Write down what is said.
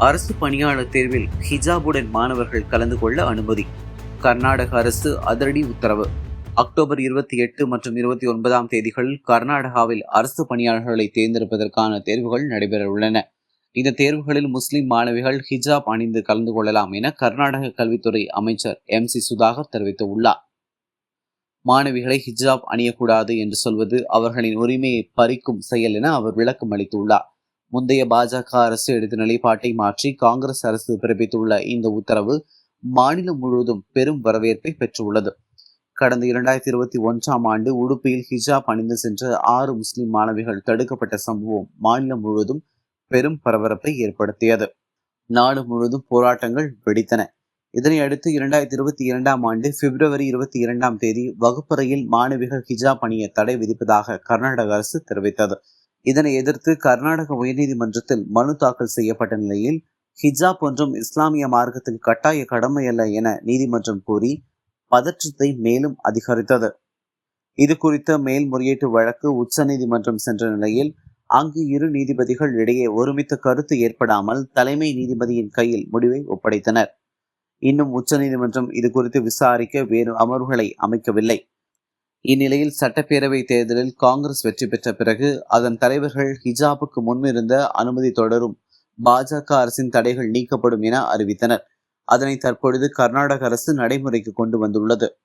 அரசு பணியாளர் தேர்வில் ஹிஜாபுடன் மாணவர்கள் கலந்து கொள்ள அனுமதி. கர்நாடக அரசு அதிரடி உத்தரவு. அக்டோபர் இருபத்தி எட்டு மற்றும் இருபத்தி ஒன்பதாம் தேதிகளில் கர்நாடகாவில் அரசு பணியாளர்களை தேர்ந்தெடுப்பதற்கான தேர்வுகள் நடைபெற உள்ளன இந்த தேர்வுகளில் முஸ்லிம் மாணவிகள் ஹிஜாப் அணிந்து கலந்து கொள்ளலாம் என கர்நாடக கல்வித்துறை அமைச்சர் எம் சி சுதாகர் தெரிவித்துள்ளார். மாணவிகளை ஹிஜாப் அணியக்கூடாது என்று சொல்வது அவர்களின் உரிமையை பறிக்கும் செயல் என அவர் விளக்கம் அளித்துள்ளார். முந்தைய பாஜக அரசு எடுத்த நிலைப்பாட்டை மாற்றி காங்கிரஸ் அரசு பிறப்பித்துள்ள இந்த உத்தரவு மாநிலம் முழுவதும் பெரும் வரவேற்பை பெற்றுள்ளது. கடந்த இரண்டாயிரத்தி இருபத்தி ஒன்றாம் ஆண்டு உடுப்பியில் ஹிஜாப் அணிந்து சென்ற ஆறு முஸ்லிம் மாணவிகள் தடுக்கப்பட்ட சம்பவம் மாநிலம் முழுவதும் பெரும் பரபரப்பை ஏற்படுத்தியது. நாடு முழுவதும் போராட்டங்கள் வெடித்தன. இதனை அடுத்து இரண்டாயிரத்தி இருபத்தி இரண்டாம் ஆண்டு பிப்ரவரி இருபத்தி இரண்டாம் தேதி வகுப்பறையில் மாணவிகள் ஹிஜாப் அணிய தடை விதிப்பதாக கர்நாடக அரசு தெரிவித்தது. இதனை எதிர்த்து கர்நாடக உயர்நீதிமன்றத்தில் மனு தாக்கல் செய்யப்பட்ட நிலையில் ஹிஜாப் ஒன்றும் இஸ்லாமிய மார்க்கத்தில் கட்டாய கடமை அல்ல என நீதிமன்றம் கூறி பதற்றத்தை மேலும் அதிகரித்தது. இது குறித்த மேல்முறையீட்டு வழக்கு உச்சநீதிமன்றம் சென்ற நிலையில் அங்கு இரு நீதிபதிகள் இடையே ஒருமித்த கருத்து ஏற்படாமல் தலைமை நீதிபதியின் கையில் முடிவை ஒப்படைத்தனர். இன்னும் உச்சநீதிமன்றம் இது குறித்து விசாரிக்க வேறு அமர்வுகளை அமைக்கவில்லை. இந்நிலையில் சட்டப்பேரவை தேர்தலில் காங்கிரஸ் வெற்றி பெற்ற பிறகு அதன் தலைவர்கள் ஹிஜாபுக்கு முன்மிருந்த அனுமதி தொடரும். பாஜக அரசின் தடைகள் நீக்கப்படும் என அறிவித்தனர். அதனை தற்பொழுது கர்நாடக அரசு நடைமுறைக்கு கொண்டு வந்துள்ளது.